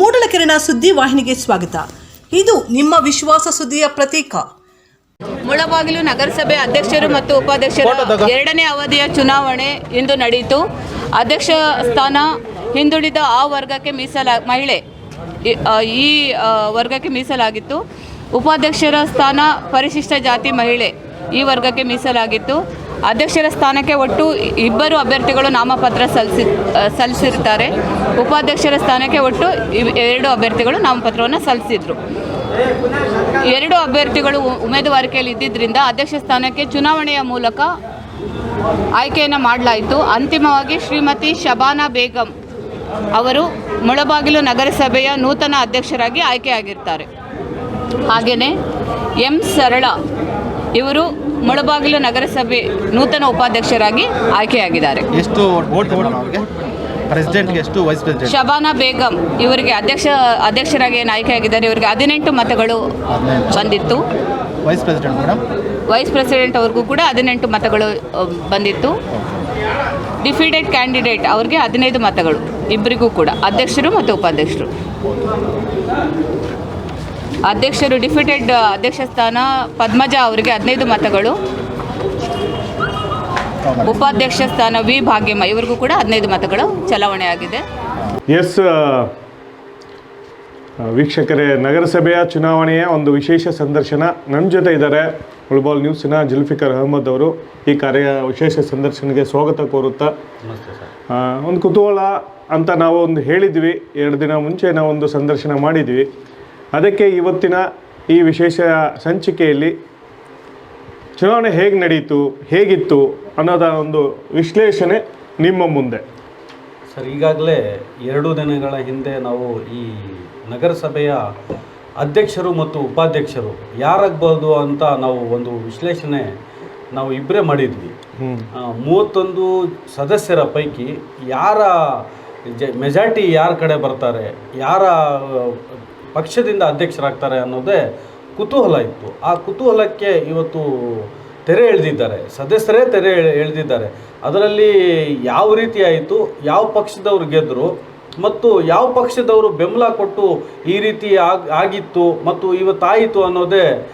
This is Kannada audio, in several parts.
ಮೂಡಲಕೆರೆನ ಸುದ್ದಿ ವಾಹಿನಿಗೆ ಸ್ವಾಗತ. ಇದು ನಿಮ್ಮ ವಿಶ್ವಾಸ ಸುದ್ದಿಯ ಪ್ರತೀಕ. ಮುಳಬಾಗಿಲು ನಗರಸಭೆ ಅಧ್ಯಕ್ಷರು ಮತ್ತು ಉಪಾಧ್ಯಕ್ಷರು ಎರಡನೇ ಅವಧಿಯ ಚುನಾವಣೆ ಇಂದು ನಡೆಯಿತು ಅಧ್ಯಕ್ಷ ಸ್ಥಾನ ಹಿಂದುಳಿದ ಆ ವರ್ಗಕ್ಕೆ ಮೀಸಲ ಮಹಿಳೆ ಈ- ವರ್ಗಕ್ಕೆ ಮೀಸಲಾಗಿತ್ತು. ಉಪಾಧ್ಯಕ್ಷರ ಸ್ಥಾನ ಪರಿಶಿಷ್ಟ ಜಾತಿ ಮಹಿಳೆ ಈ ವರ್ಗಕ್ಕೆ ಮೀಸಲಾಗಿತ್ತು. ಅಧ್ಯಕ್ಷರ ಸ್ಥಾನಕ್ಕೆ ಒಟ್ಟು ಇಬ್ಬರು ಅಭ್ಯರ್ಥಿಗಳು ನಾಮಪತ್ರ ಸಲ್ಲಿಸಿ ಸಲ್ಲಿಸಿರ್ತಾರೆ ಉಪಾಧ್ಯಕ್ಷರ ಸ್ಥಾನಕ್ಕೆ ಒಟ್ಟು ಎರಡು ಅಭ್ಯರ್ಥಿಗಳು ನಾಮಪತ್ರವನ್ನು ಸಲ್ಲಿಸಿದರು. ಎರಡು ಅಭ್ಯರ್ಥಿಗಳು ಉಮೇದುವಾರಿಕೆಯಲ್ಲಿ ಇದ್ದಿದ್ದರಿಂದ ಅಧ್ಯಕ್ಷ ಸ್ಥಾನಕ್ಕೆ ಚುನಾವಣೆಯ ಮೂಲಕ ಆಯ್ಕೆಯನ್ನು ಮಾಡಲಾಯಿತು. ಅಂತಿಮವಾಗಿ ಶ್ರೀಮತಿ ಶಬಾನಾ ಬೇಗಂ ಅವರು ಮುಳಬಾಗಿಲು ನಗರಸಭೆಯ ನೂತನ ಅಧ್ಯಕ್ಷರಾಗಿ ಆಯ್ಕೆಯಾಗಿರ್ತಾರೆ. ಹಾಗೆಯೇ ಎಂ. ಸರಳ ಇವರು ಮುಳಬಾಗಿಲು ನಗರಸಭೆ ನೂತನ ಉಪಾಧ್ಯಕ್ಷರಾಗಿ ಆಯ್ಕೆಯಾಗಿದ್ದಾರೆ. ಎಷ್ಟು ಪ್ರೆಸಿಡೆಂಟ್ಗೆ ಎಷ್ಟು ವೈಸ್ ಪ್ರೆಸಿಡೆಂಟ್ ಶಬಾನಾ ಬೇಗಂ ಇವರಿಗೆ ಅಧ್ಯಕ್ಷ ಅಧ್ಯಕ್ಷರಾಗಿ ಏನು ಆಯ್ಕೆಯಾಗಿದ್ದಾರೆ ಇವರಿಗೆ ಹದಿನೆಂಟು ಮತಗಳು ಬಂದಿತ್ತು. Vice president madam vice president ಅವ್ರಿಗೂ ಕೂಡ ಹದಿನೆಂಟು ಮತಗಳು ಬಂದಿತ್ತು. ಡಿಫಿಡೆಡ್ ಕ್ಯಾಂಡಿಡೇಟ್ ಅವ್ರಿಗೆ ಹದಿನೈದು ಮತಗಳು ಇಬ್ಬರಿಗೂ ಕೂಡ ಅಧ್ಯಕ್ಷರು ಮತ್ತು ಉಪಾಧ್ಯಕ್ಷರು. ಅಧ್ಯಕ್ಷರು ಡಿಫಿಟೆಡ್ ಅಧ್ಯಕ್ಷ ಸ್ಥಾನ ಪದ್ಮಜ ಅವರಿಗೆ ಹದಿನೈದು ಮತಗಳು. ಉಪಾಧ್ಯಕ್ಷ ಸ್ಥಾನ ವಿ ಭಾಗ್ಯಮ್ಮ ಇವರಿಗೂ ಕೂಡ ಹದಿನೈದು ಮತಗಳು ಚಲಾವಣೆಯಾಗಿದೆ. ಎಸ್ ವೀಕ್ಷಕರೇ ನಗರಸಭೆಯ ಚುನಾವಣೆಯ ಒಂದು ವಿಶೇಷ ಸಂದರ್ಶನ. ನನ್ನ ಜೊತೆ ಇದ್ದಾರೆ ಉಳ್ಬಾಲ್ ನ್ಯೂಸಿನ ಜುಲ್ಫಿಕರ್ ಅಹಮದ್ ಅವರು. ಈ ಕಾರ್ಯ ವಿಶೇಷ ಸಂದರ್ಶನಕ್ಕೆ ಸ್ವಾಗತ ಕೋರುತ್ತಾ. ಒಂದು ಕುತೂಹಲ ಅಂತ ನಾವು ಒಂದು ಹೇಳಿದ್ವಿ. ಎರಡು ದಿನ ಮುಂಚೆ ನಾವೊಂದು ಒಂದು ಸಂದರ್ಶನ ಮಾಡಿದ್ವಿ. ಅದಕ್ಕೆ ಇವತ್ತಿನ ಈ ವಿಶೇಷ ಸಂಚಿಕೆಯಲ್ಲಿ ಚುನಾವಣೆ ಹೇಗೆ ನಡೆಯಿತು ಹೇಗಿತ್ತು ಅನ್ನೋದ ಒಂದು ವಿಶ್ಲೇಷಣೆ ನಿಮ್ಮ ಮುಂದೆ. ಸರ್ ಈಗಾಗಲೇ ಎರಡು ದಿನಗಳ ಹಿಂದೆ ನಾವು ಈ ನಗರಸಭೆಯ ಅಧ್ಯಕ್ಷರು ಮತ್ತು ಉಪಾಧ್ಯಕ್ಷರು ಯಾರಾಗ್ಬೋದು ಅಂತ ನಾವು ಒಂದು ವಿಶ್ಲೇಷಣೆ ನಾವು ಇಬ್ಬರೇ ಮಾಡಿದ್ವಿ. ಮೂವತ್ತೊಂದು ಸದಸ್ಯರ ಪೈಕಿ ಯಾರ ಜ ಮೆಜಾರಿಟಿ ಯಾರ ಕಡೆ ಬರ್ತಾರೆ ಯಾರ ಪಕ್ಷದಿಂದ ಅಧ್ಯಕ್ಷರಾಗ್ತಾರೆ ಅನ್ನೋದೇ ಕುತೂಹಲ ಇತ್ತು. ಆ ಕುತೂಹಲಕ್ಕೆ ಇವತ್ತು ತೆರೆ ಎಳೆದಿದ್ದಾರೆ. ಸದಸ್ಯರೇ ತೆರೆ ಎಳೆ- ಎಳೆದಿದ್ದಾರೆ. ಅದರಲ್ಲಿ ಯಾವ ರೀತಿ ಆಯಿತು? ಯಾವ ಪಕ್ಷದವರು ಗೆದ್ದರು ಮತ್ತು ಯಾವ ಪಕ್ಷದವರು ಬೆಂಬಲ ಕೊಟ್ಟು ಈ ರೀತಿ ಆಗ ಆಗಿತ್ತು ಮತ್ತು ಇವತ್ತಾಯಿತು ಅನ್ನೋದೇ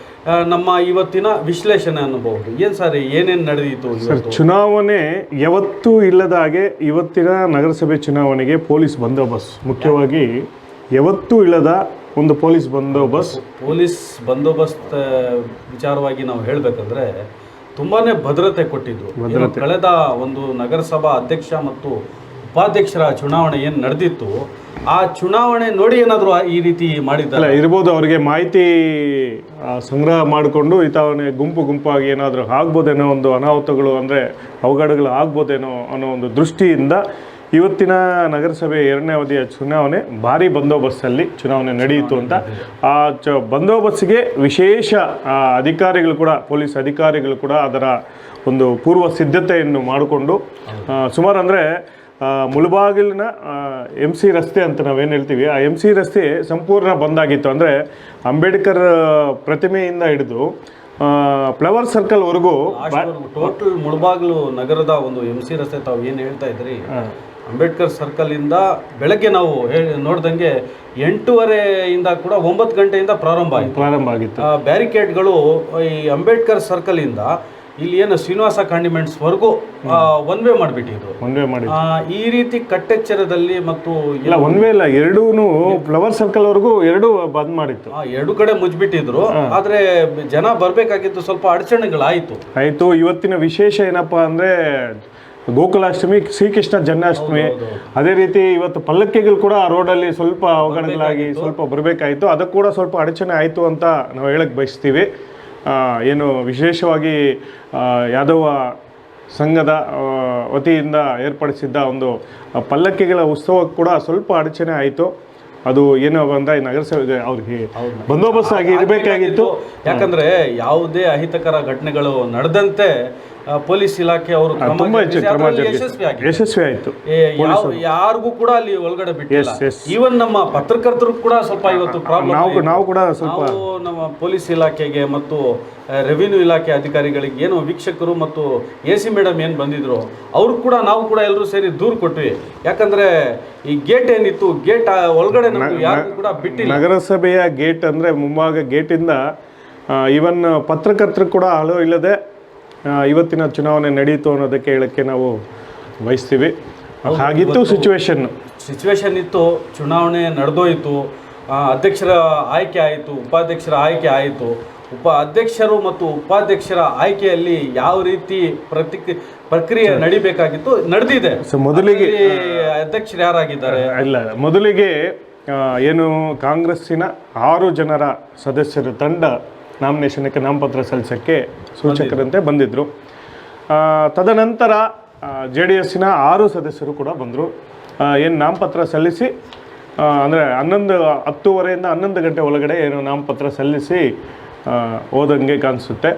ನಮ್ಮ ಇವತ್ತಿನ ವಿಶ್ಲೇಷಣೆ ಅನ್ನಬಹುದು. ಏನು ಸರ್ ಏನೇನು ನಡೆದಿತ್ತು ಸರ್ ಚುನಾವಣೆ ಯಾವತ್ತೂ ಇಲ್ಲದ ಹಾಗೆ ಇವತ್ತಿನ ನಗರಸಭೆ ಚುನಾವಣೆಗೆ ಪೊಲೀಸ್ ಬಂದೋಬಸ್ತ್. ಮುಖ್ಯವಾಗಿ ಯಾವತ್ತೂ ಇಲ್ಲದ ಒಂದು ಪೊಲೀಸ್ ಬಂದೋಬಸ್ತ್. ಪೊಲೀಸ್ ಬಂದೋಬಸ್ತ್ ವಿಚಾರವಾಗಿ ನಾವು ಹೇಳಬೇಕಂದ್ರೆ ತುಂಬಾನೇ ಭದ್ರತೆ ಕೊಟ್ಟಿದ್ರು. ಏನು ಕಳೆದ ಒಂದು ನಗರಸಭಾ ಅಧ್ಯಕ್ಷ ಮತ್ತು ಉಪಾಧ್ಯಕ್ಷರ ಚುನಾವಣೆ ಏನು ನಡೆದಿತ್ತು ಆ ಚುನಾವಣೆ ನೋಡಿ ಏನಾದರೂ ಈ ರೀತಿ ಮಾಡಿದ್ದಾರೆ? ಇರ್ಬೋದು ಅವರಿಗೆ ಮಾಹಿತಿ ಸಂಗ್ರಹ ಮಾಡಿಕೊಂಡು ಈತವನೇ ಗುಂಪು ಗುಂಪಾಗಿ ಏನಾದರೂ ಆಗ್ಬೋದೇನೋ ಒಂದು ಅನಾಹುತಗಳು ಅಂದರೆ ಅವಘಡಗಳು ಆಗ್ಬೋದೇನೋ ಅನ್ನೋ ಒಂದು ದೃಷ್ಟಿಯಿಂದ ಇವತ್ತಿನ ನಗರಸಭೆ ಎರಡನೇ ಅವಧಿಯ ಚುನಾವಣೆ ಭಾರಿ ಬಂದೋಬಸ್ತಲ್ಲಿ ಚುನಾವಣೆ ನಡೆಯಿತು ಅಂತ. ಆ ಚ ಬಂದೋಬಸ್ತಿಗೆ ವಿಶೇಷ ಅಧಿಕಾರಿಗಳು ಕೂಡ, ಪೊಲೀಸ್ ಅಧಿಕಾರಿಗಳು ಕೂಡ ಅದರ ಒಂದು ಪೂರ್ವ ಸಿದ್ಧತೆಯನ್ನು ಮಾಡಿಕೊಂಡು ಸುಮಾರು ಅಂದರೆ ಮುಳಬಾಗಿಲಿನ ಎಂ ಸಿ ರಸ್ತೆ ಅಂತ ನಾವೇನು ಹೇಳ್ತೀವಿ, ಆ ಎಂ ಸಿ ರಸ್ತೆ ಸಂಪೂರ್ಣ ಬಂದಾಗಿತ್ತು ಅಂದರೆ ಅಂಬೇಡ್ಕರ್ ಪ್ರತಿಮೆಯಿಂದ ಹಿಡಿದು ಫ್ಲವರ್ ಸರ್ಕಲ್ವರೆಗೂ ಟೋಟಲ್ ಮುಳಬಾಗಿಲು ನಗರದ ಒಂದು ಎಂ ಸಿ ರಸ್ತೆ ತಾವು ಏನು ಹೇಳ್ತಾ ಇದ್ರಿ? ಅಂಬೇಡ್ಕರ್ ಸರ್ಕಲ್ ಇಂದ ಬೆಳಗ್ಗೆ ನಾವು ನೋಡ್ದಂಗೆ ಎಂಟೂವರೆಯಿಂದ ಕೂಡ ಒಂಬತ್ತು ಗಂಟೆಯಿಂದ ಪ್ರಾರಂಭ ಆಯಿತು. ಪ್ರಾರಂಭ ಆಗಿತ್ತು. ಬ್ಯಾರಿಕೇಡ್ಗಳು ಈ ಅಂಬೇಡ್ಕರ್ ಸರ್ಕಲ್ ಇಂದ ಇಲ್ಲಿ ಏನು ಶ್ರೀನಿವಾಸ ಕಾಂಡಿಮೆಂಟ್ಸ್ ವರೆಗೂ ಒನ್ ವೇ ಮಾಡಿಬಿಟ್ಟಿದ್ರು ಒನ್ ವೇ ಮಾಡಿ ಈ ರೀತಿ ಕಟ್ಟೆಚ್ಚರದಲ್ಲಿ ಮತ್ತು ಇಲ್ಲ ಒನ್ ವೇ ಇಲ್ಲ ಎರಡೂ ಫ್ಲವರ್ ಸರ್ಕಲ್ವರೆಗೂ ಎರಡು ಬಂದ್ ಮಾಡಿತ್ತು. ಎರಡು ಕಡೆ ಮುಚ್ಚಿಬಿಟ್ಟಿದ್ರು ಆದ್ರೆ ಜನ ಬರಬೇಕಾಗಿತ್ತು ಸ್ವಲ್ಪ ಅಡಚಣೆಗಳಾಯಿತು. ಆಯಿತು ಇವತ್ತಿನ ವಿಶೇಷ ಏನಪ್ಪಾ ಅಂದ್ರೆ ಗೋಕುಲಾಷ್ಟಮಿ ಶ್ರೀಕೃಷ್ಣ ಜನ್ಮಾಷ್ಟಮಿ. ಅದೇ ರೀತಿ ಇವತ್ತು ಪಲ್ಲಕ್ಕಿಗಳು ಕೂಡ ಆ ರೋಡಲ್ಲಿ ಸ್ವಲ್ಪ ಅವಘಡಗಳಾಗಿ ಸ್ವಲ್ಪ ಬರಬೇಕಾಯಿತು. ಅದಕ್ಕೆ ಕೂಡ ಸ್ವಲ್ಪ ಅಡಚಣೆ ಆಯಿತು ಅಂತ ನಾವು ಹೇಳಕ್ಕೆ ಬಯಸ್ತೀವಿ. ಏನು ವಿಶೇಷವಾಗಿ ಯಾದವ ಸಂಘದ ವತಿಯಿಂದ ಏರ್ಪಡಿಸಿದ್ದ ಒಂದು ಪಲ್ಲಕ್ಕಿಗಳ ಉತ್ಸವ ಕೂಡ ಸ್ವಲ್ಪ ಅಡಚಣೆ ಆಯಿತು. ಅದು ಏನು ಬಂದ ನಗರಸಭೆ ಅವ್ರಿಗೆ ಬಂದೋಬಸ್ತ್ ಆಗಿ ಇರಬೇಕಾಗಿತ್ತು. ಯಾಕಂದ್ರೆ ಯಾವುದೇ ಅಹಿತಕರ ಘಟನೆಗಳು ನಡೆದಂತೆ ಪೊಲೀಸ್ ಇಲಾಖೆ ಅವರು ತುಂಬಾ ಹೆಚ್ಚು ಜರುಗಿಸಿ ಕ್ರಮ ಅದರಲ್ಲಿ ಜರುಗಿಸಿ ಯಶಸ್ವಿ ಆಯಿತು. ಯಾರಿಗೂ ಕೂಡ ಅಲ್ಲಿ ಒಳಗಡೆ ಬಿಟ್ಟಿಲ್ಲ. ಈವನ್ ನಮ್ಮ ಪತ್ರಕರ್ತರು ಕೂಡ ಸ್ವಲ್ಪ ಇವತ್ತು ಪ್ರಾಬ್ಲಮ್ ನಾವು ನಾವು ಕೂಡ ಸ್ವಲ್ಪ ನಮ್ಮ ಪೊಲೀಸ್ ಇಲಾಖೆಗೆ ಮತ್ತು ರೆವಿನ್ಯೂ ಇಲಾಖೆ ಅಧಿಕಾರಿಗಳಿಗೆ ಏನು ವೀಕ್ಷಕರು ಮತ್ತು ಎ ಸಿ ಮೇಡಮ್ ಏನು ಬಂದಿದ್ರು ಅವ್ರು ಕೂಡ ನಾವು ಕೂಡ ಎಲ್ಲರೂ ಸೇರಿ ದೂರು ಕೊಟ್ವಿ. ಯಾಕಂದ್ರೆ ಈ ಗೇಟ್ ಏನಿತ್ತು ಗೇಟ್ ಒಳಗಡೆ ಯಾರು ಕೂಡ ಬಿಟ್ಟಿಲ್ಲ. ನಗರಸಭೆಯ ಗೇಟ್ ಅಂದ್ರೆ ಮುಂಭಾಗ ಗೇಟಿಂದ ಇವನ್ ಪತ್ರಕರ್ತರು ಕೂಡ ಅಲೋ ಇಲ್ಲದೆ ಇವತ್ತಿನ ಚುನಾವಣೆ ನಡೆಯಿತು ಅನ್ನೋದಕ್ಕೆ ಹೇಳಕ್ಕೆ ನಾವು ಬಯಸ್ತೀವಿ. ಹಾಗಿತ್ತು ಸಿಚುವೇಶನ್ ಸಿಚುವೇಶನ್ ಇತ್ತು ಚುನಾವಣೆ ನಡೆದೋಯಿತು ಅಧ್ಯಕ್ಷರ ಆಯ್ಕೆ ಆಯಿತು ಉಪಾಧ್ಯಕ್ಷರ ಆಯ್ಕೆ ಆಯಿತು. ಉಪ ಅಧ್ಯಕ್ಷರು ಮತ್ತು ಉಪಾಧ್ಯಕ್ಷರ ಆಯ್ಕೆಯಲ್ಲಿ ಯಾವ ರೀತಿ ಪ್ರತಿಕ್ರಿ ಪ್ರಕ್ರಿಯೆ ನಡಿಬೇಕಾಗಿತ್ತು ನಡೆದಿದೆ. ಸೊ ಮೊದಲಿಗೆ ಅಧ್ಯಕ್ಷರು ಯಾರಾಗಿದ್ದಾರೆ? ಇಲ್ಲ ಮೊದಲಿಗೆ ಏನು ಕಾಂಗ್ರೆಸ್ಸಿನ ಆರು ಜನರ ಸದಸ್ಯರ ತಂಡ ನಾಮಿನೇಷನ್ಗೆ ನಾಮಪತ್ರ ಸಲ್ಲಿಸೋಕ್ಕೆ ಸೂಚಕರಂತೆ ಬಂದಿದ್ದರು ತದನಂತರ ಜೆ ಡಿ ಎಸ್ಸಿನ ಆರು ಸದಸ್ಯರು ಕೂಡ ಬಂದರು. ಏನು ನಾಮಪತ್ರ ಸಲ್ಲಿಸಿ ಅಂದರೆ ಹನ್ನೊಂದು ಹತ್ತೂವರೆಯಿಂದ ಹನ್ನೊಂದು ಗಂಟೆ ಒಳಗಡೆ ಏನು ನಾಮಪತ್ರ ಸಲ್ಲಿಸಿ ಓದಂಗೆ ಹೋದಂಗೆ ಕಾಣಿಸುತ್ತೆ.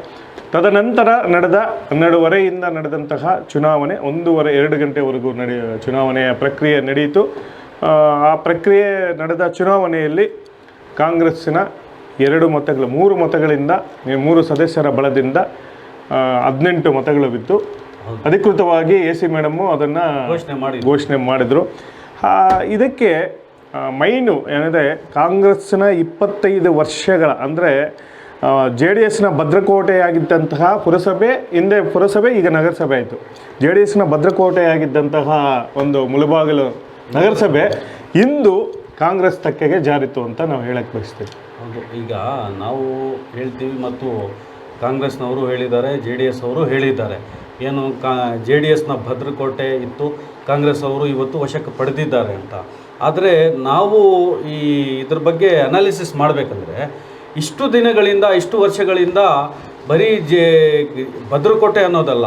ತದನಂತರ ನಡೆದ ಹನ್ನೆರಡುವರೆಯಿಂದ ನಡೆದಂತಹ ಚುನಾವಣೆ ಒಂದೂವರೆ ಎರಡು ಗಂಟೆವರೆಗೂ ನಡೆ ಚುನಾವಣೆಯ ಪ್ರಕ್ರಿಯೆ ನಡೆಯಿತು ಆ ಪ್ರಕ್ರಿಯೆ ನಡೆದ ಚುನಾವಣೆಯಲ್ಲಿ ಕಾಂಗ್ರೆಸ್ಸಿನ ಎರಡು ಮತಗಳು ಮೂರು ಮತಗಳಿಂದ ಮೂರು ಸದಸ್ಯರ ಬಲದಿಂದ ಹದಿನೆಂಟು ಮತಗಳು ಬಿತ್ತು. ಅಧಿಕೃತವಾಗಿ ಎ ಸಿ ಮೇಡಮ್ಮು ಅದನ್ನು ಘೋಷಣೆ ಮಾಡಿ ಘೋಷಣೆ ಮಾಡಿದರು. ಇದಕ್ಕೆ ಮೈನು ಏನಿದೆ ಕಾಂಗ್ರೆಸ್ಸಿನ ಇಪ್ಪತ್ತೈದು ವರ್ಷಗಳ ಅಂದರೆ ಜೆ ಡಿ ಎಸ್ನ ಭದ್ರಕೋಟೆಯಾಗಿದ್ದಂತಹ ಪುರಸಭೆ ಹಿಂದೆ ಪುರಸಭೆ ಈಗ ನಗರಸಭೆ ಆಯಿತು. ಜೆ ಡಿ ಎಸ್ನ ಭದ್ರಕೋಟೆಯಾಗಿದ್ದಂತಹ ಒಂದು ಮುಳುಬಾಗಿಲು ನಗರಸಭೆ ಇಂದು ಕಾಂಗ್ರೆಸ್ ತಕ್ಕೆಗೆ ಜಾರಿತು ಅಂತ ನಾವು ಹೇಳಕ್ಕೆ ಬಯಸ್ತೀವಿ. ಹೌದು ಈಗ ನಾವು ಹೇಳ್ತೀವಿ ಮತ್ತು ಕಾಂಗ್ರೆಸ್ನವರು ಹೇಳಿದ್ದಾರೆ ಜೆ ಡಿ ಎಸ್ ಅವರು ಹೇಳಿದ್ದಾರೆ. ಏನು ಕಾ ಜೆ ಡಿ ಎಸ್ನ ಭದ್ರಕೋಟೆ ಇತ್ತು ಕಾಂಗ್ರೆಸ್ ಅವರು ಇವತ್ತು ವಶಕ್ಕೆ ಪಡೆದಿದ್ದಾರೆ ಅಂತ. ಆದರೆ ನಾವು ಈ ಇದ್ರ ಬಗ್ಗೆ ಅನಾಲಿಸಿಸ್ ಮಾಡಬೇಕಂದ್ರೆ ಇಷ್ಟು ದಿನಗಳಿಂದ ಇಷ್ಟು ವರ್ಷಗಳಿಂದ ಬರೀ ಜೆ ಭದ್ರಕೋಟೆ ಅನ್ನೋದಲ್ಲ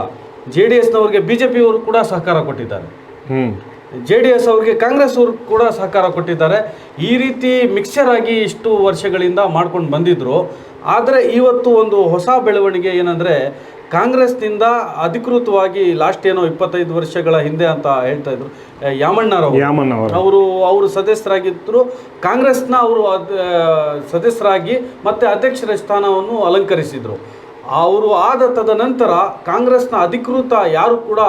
ಜೆ ಡಿ ಎಸ್ನವ್ರಿಗೆ ಬಿ ಜೆ ಪಿಯವರು ಕೂಡ ಸಹಕಾರ ಕೊಟ್ಟಿದ್ದಾರೆ. ಹ್ಞೂ ಜೆ ಡಿ ಎಸ್ ಅವ್ರಿಗೆ ಕಾಂಗ್ರೆಸ್ ಅವರು ಕೂಡ ಸಹಕಾರ ಕೊಟ್ಟಿದ್ದಾರೆ. ಈ ರೀತಿ ಮಿಕ್ಸರ್ ಆಗಿ ಇಷ್ಟು ವರ್ಷಗಳಿಂದ ಮಾಡ್ಕೊಂಡು ಬಂದಿದ್ರು. ಆದರೆ ಇವತ್ತು ಒಂದು ಹೊಸ ಬೆಳವಣಿಗೆ ಏನಂದರೆ ಕಾಂಗ್ರೆಸ್ನಿಂದ ಅಧಿಕೃತವಾಗಿ ಲಾಸ್ಟ್ ಏನೋ ಇಪ್ಪತ್ತೈದು ವರ್ಷಗಳ ಹಿಂದೆ ಅಂತ ಹೇಳ್ತಾ ಇದ್ರು ಯಾಮಣ್ಣ ಯಾಮಣ್ಣರವರು ಅವರು. ಅವರು ಅವರು ಸದಸ್ಯರಾಗಿದ್ದರು ಕಾಂಗ್ರೆಸ್ನ ಅವರು ಅದ್- ಸದಸ್ಯರಾಗಿ ಮತ್ತೆ ಅಧ್ಯಕ್ಷರ ಸ್ಥಾನವನ್ನು ಅಲಂಕರಿಸಿದರು. ಅವರು ಆದ ತದನಂತರ ಕಾಂಗ್ರೆಸ್ನ ಅಧಿಕೃತ ಯಾರು ಕೂಡ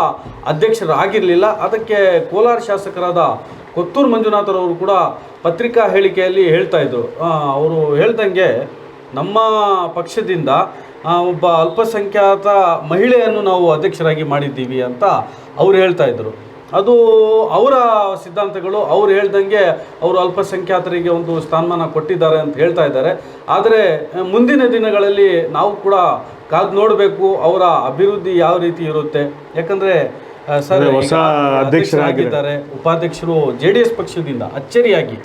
ಅಧ್ಯಕ್ಷರಾಗಿರಲಿಲ್ಲ. ಅದಕ್ಕೆ ಕೋಲಾರ ಶಾಸಕರಾದ ಕೊತ್ತೂರು ಮಂಜುನಾಥರವರು ಕೂಡ ಪತ್ರಿಕಾ ಹೇಳಿಕೆಯಲ್ಲಿ ಹೇಳ್ತಾ ಇದ್ರು. ಅವರು ಹೇಳ್ದಂಗೆ ನಮ್ಮ ಪಕ್ಷದಿಂದ ಒಬ್ಬ ಅಲ್ಪಸಂಖ್ಯಾತ ಮಹಿಳೆಯನ್ನು ನಾವು ಅಧ್ಯಕ್ಷರಾಗಿ ಮಾಡಿದ್ದೀವಿ ಅಂತ ಅವ್ರು ಹೇಳ್ತಾ ಇದ್ರು. ಅದು ಅವರ ಸಿದ್ಧಾಂತಗಳು ಅವ್ರು ಹೇಳ್ದಂಗೆ ಅವರು ಅಲ್ಪಸಂಖ್ಯಾತರಿಗೆ ಒಂದು ಸ್ಥಾನಮಾನ ಕೊಟ್ಟಿದ್ದಾರೆ ಅಂತ ಹೇಳ್ತಾ ಇದ್ದಾರೆ. ಆದರೆ ಮುಂದಿನ ದಿನಗಳಲ್ಲಿ ನಾವು ಕೂಡ ಕಾದು ನೋಡಬೇಕು ಅವರ ಅಭಿವೃದ್ಧಿ ಯಾವ ರೀತಿ ಇರುತ್ತೆ. ಯಾಕಂದ್ರೆ ಸರ್ ಹೊಸ ಅಧ್ಯಕ್ಷರಾಗಿದ್ದಾರೆ. ಉಪಾಧ್ಯಕ್ಷರು ಜೆ ಡಿ ಎಸ್ ಪಕ್ಷದಿಂದ ಅಚ್ಚರಿಯಾಗಿ.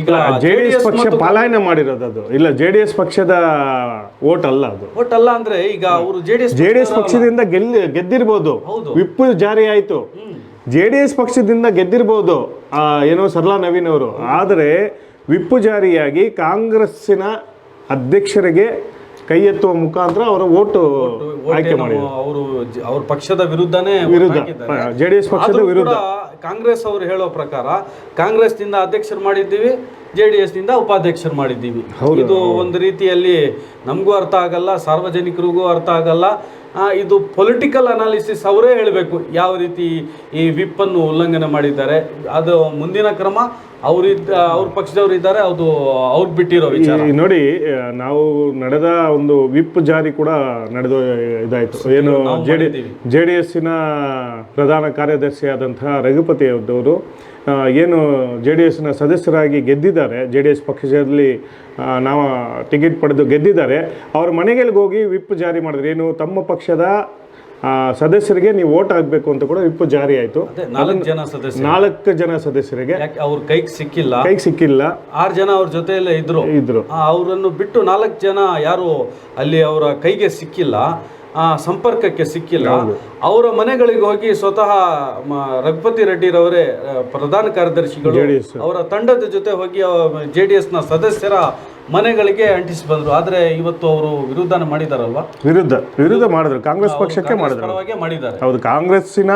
ಈಗ ಜೆ ಡಿ ಎಸ್ ಪಕ್ಷ ಪಲಾಯನ ಮಾಡಿರೋದು ಅದು. ಇಲ್ಲ ಜೆ ಡಿ ಎಸ್ ಪಕ್ಷದ ಓಟ್ ಅಲ್ಲ ಅದು. ಓಟ್ ಅಲ್ಲ ಅಂದ್ರೆ ಈಗ ಅವರು J D S J D S ಪಕ್ಷದಿಂದ ಗೆಲ್ಲಿ ಗೆದ್ದಿರ್ಬೋದು. ಹೌದು. ವಿಪ್ ಜಾರಿ ಆಯಿತು ಜೆ ಡಿ ಎಸ್ ಪಕ್ಷದಿಂದ ಗೆದ್ದಿರ್ಬೋದು ಏನೋ ಸರ್ಲಾ ನವೀನ್ ಅವರು. ಆದರೆ ವಿಪ್ಪು ಜಾರಿಯಾಗಿ ಕಾಂಗ್ರೆಸ್ಸಿನ ಅಧ್ಯಕ್ಷರಿಗೆ ಕೈ ಎತ್ತುವ ಮುಖಾಂತರ ಅವರ ಓಟು ಆಯ್ಕೆ ಮಾಡಿದ್ರು. ಅವರು ಅವ್ರ ಪಕ್ಷದ ವಿರುದ್ಧನೇ ವಿರುದ್ಧ. ಜೆ ಡಿ ಎಸ್ ಪಕ್ಷದ ವಿರುದ್ಧ. ಕಾಂಗ್ರೆಸ್ ಅವರು ಹೇಳೋ ಪ್ರಕಾರ ಕಾಂಗ್ರೆಸ್ನಿಂದ ಅಧ್ಯಕ್ಷರು ಮಾಡಿದ್ದೀವಿ ಜೆ ಡಿ ಎಸ್ನಿಂದ ಉಪಾಧ್ಯಕ್ಷರು ಮಾಡಿದ್ದೀವಿ. ಇದು ಒಂದು ರೀತಿಯಲ್ಲಿ ನಮಗೂ ಅರ್ಥ ಆಗಲ್ಲ ಸಾರ್ವಜನಿಕರಿಗೂ ಅರ್ಥ ಆಗಲ್ಲ. ಇದು ಪೊಲಿಟಿಕಲ್ ಅನಾಲಿಸಿಸ್ ಅವರೇ ಹೇಳಬೇಕು ಯಾವ ರೀತಿ ಈ ವಿಪ್ಪನ್ನು ಉಲ್ಲಂಘನೆ ಮಾಡಿದ್ದಾರೆ. ಅದು ಮುಂದಿನ ಕ್ರಮ. ಅವರಿದ್ದ ಅವ್ರ ಪಕ್ಷದವ್ರು ಇದ್ದಾರೆ ಅದು ಅವ್ರು ಬಿಟ್ಟಿರೋ ವಿಚಾರ. ಈ ನೋಡಿ ನಾವು ನಡೆದ ಒಂದು ವಿಪ್ ಜಾರಿ ಕೂಡ ನಡೆದು ಇದಾಯಿತು. ಏನು ಜೆ ಡಿ. ಜೆ ಡಿ ಎಸ್ಸಿನ ಪ್ರಧಾನ ಕಾರ್ಯದರ್ಶಿಯಾದಂತಹ ರಘುಪತಿ ಅವರು ಏನು ಜೆ ಡಿ ಎಸ್ನ ಸದಸ್ಯರಾಗಿ ಗೆದ್ದಿದ್ದಾರೆ ಜೆ ಡಿ ಎಸ್ ಪಕ್ಷದಲ್ಲಿ ನಾವು ಟಿಕೆಟ್ ಪಡೆದು ಗೆದ್ದಿದ್ದಾರೆ ಅವ್ರ ಮನೆಗಳಿಗೆ ಹೋಗಿ ವಿಪ್ ಜಾರಿ ಮಾಡಿದ್ರು. ಏನು ತಮ್ಮ ಪಕ್ಷದ ಸದಸ್ಯರಿಗೆ ನೀವು ಓಟ್ ಆಗಬೇಕು ಅಂತ ಕೂಡ ವಿಪ್ ಜಾರಿ ಆಯಿತು. ನಾಲ್ಕು ಜನ ಸದಸ್ಯರು. ನಾಲ್ಕು ಜನ ಸದಸ್ಯರಿಗೆ ಯಾಕೆ ಅವ್ರ ಕೈಗೆ ಸಿಕ್ಕಿಲ್ಲ? ಕೈಗೆ ಸಿಕ್ಕಿಲ್ಲ. ಆರು ಜನ ಅವ್ರ ಜೊತೆಯಲ್ಲೇ ಇದ್ರು. ಇದ್ರು. ಆ, ಅವರನ್ನು ಬಿಟ್ಟು ನಾಲ್ಕು ಜನ ಯಾರು ಅಲ್ಲಿ ಅವರ ಕೈಗೆ ಸಿಕ್ಕಿಲ್ಲ. ಸಂಪರ್ಕಕ್ಕೆ ಸಿಕ್ಕಿಲ್ಲ. ಅವರ ಮನೆಗಳಿಗೆ ಹೋಗಿ ಸ್ವತಃ ರಘುಪತಿ ರೆಡ್ಡಿರವರೇ ಪ್ರಧಾನ ಕಾರ್ಯದರ್ಶಿಗಳು. ಅವರ ತಂಡದ ಜೊತೆ ಹೋಗಿ ಜೆ ಡಿ ಎಸ್ನ ಸದಸ್ಯರ ಮನೆಗಳಿಗೆ ಅಂಟಿಸಿ ಬಂದರು. ಆದರೆ ಇವತ್ತು ಅವರು ವಿರುದ್ಧನ ಮಾಡಿದಾರಲ್ವಾ? ವಿರುದ್ಧ ವಿರುದ್ಧ ಮಾಡಿದ್ರು. ಕಾಂಗ್ರೆಸ್ ಪಕ್ಷಕ್ಕೆ ಮಾಡಿದ್ರು. ಮಾಡಿದ್ದಾರೆ. ಹೌದು ಕಾಂಗ್ರೆಸ್ಸಿನ